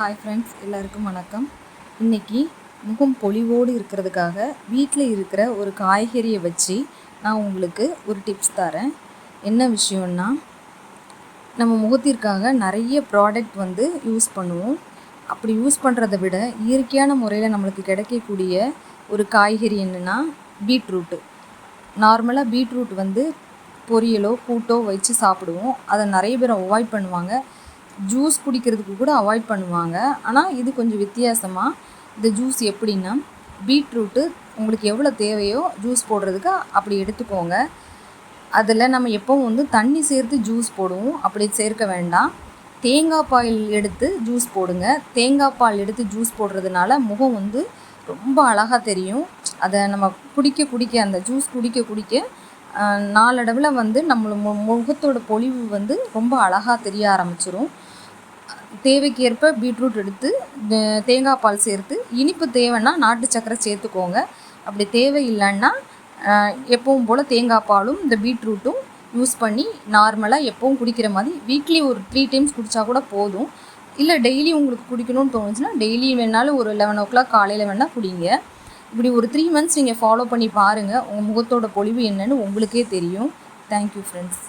Hi friends எல்லாருக்கும் வணக்கம். இன்றைக்கி முகம் பொலிவோடு இருக்கிறதுக்காக வீட்டில் இருக்கிற ஒரு காய்கறியை வச்சு நான் உங்களுக்கு ஒரு டிப்ஸ் தரேன். என்ன விஷயம்னா நம்ம முகத்திற்காக நிறைய ப்ராடக்ட் வந்து யூஸ் பண்ணுவோம். அப்படி யூஸ் பண்ணுறத விட இயற்கையான முறையில் நம்மளுக்கு கிடைக்கக்கூடிய ஒரு காய்கறி என்னென்னா பீட்ரூட்டு நார்மலாக பீட்ரூட் வந்து பொரியலோ கூட்டோ வச்சு சாப்பிடுவோம். அதை நிறைய பேர் அவாய்ட் பண்ணுவாங்க. ஜூஸ் குடிக்கிறதுக்கு கூட அவாய்ட் பண்ணுவாங்க. ஆனால் இது கொஞ்சம் வித்தியாசமாக இந்த ஜூஸ் எப்படின்னா பீட்ரூட்டு உங்களுக்கு எவ்வளோ தேவையோ ஜூஸ் போடுறதுக்கு அப்படி எடுத்துக்கோங்க. அதில் நம்ம எப்போவும் வந்து தண்ணி சேர்த்து ஜூஸ் போடுவோம். அப்படி சேர்க்க வேண்டாம். தேங்காய் பால் எடுத்து ஜூஸ் போடுங்க. தேங்காய் பால் எடுத்து ஜூஸ் போடுறதுனால முகம் வந்து ரொம்ப அழகாக தெரியும். அதை நம்ம குடிக்க குடிக்க அந்த ஜூஸ் குடிக்க குடிக்க நாளடைவில் வந்து நம்மள மு முகத்தோட பொலிவு வந்து ரொம்ப அழகாக தெரிய ஆரம்பிச்சிரும். தேவைக்கேற்ப பீட்ரூட் எடுத்து தேங்காய் பால் சேர்த்து இனிப்பு தேவைன்னா நாட்டு சக்கரை சேர்த்துக்கோங்க. அப்படி தேவை இல்லைன்னா எப்பவும் போல் தேங்காய் பாலும் இந்த பீட்ரூட்டும் யூஸ் பண்ணி நார்மலாக எப்பவும் குடிக்கிற மாதிரி வீக்லி ஒரு த்ரீ டைம்ஸ் குடித்தா கூட போதும். இல்லை டெய்லி உங்களுக்கு குடிக்கணும்னு தோணுச்சுன்னா டெய்லி வேணாலும் ஒரு லெவன் ஓ கிளாக் காலையில் வேணால் குடிங்க. இப்படி ஒரு த்ரீ மந்த்ஸ் நீங்கள் ஃபாலோ பண்ணி பாருங்கள் உங்கள் முகத்தோட பொழிவு என்னன்னு உங்களுக்கே தெரியும். Thank you friends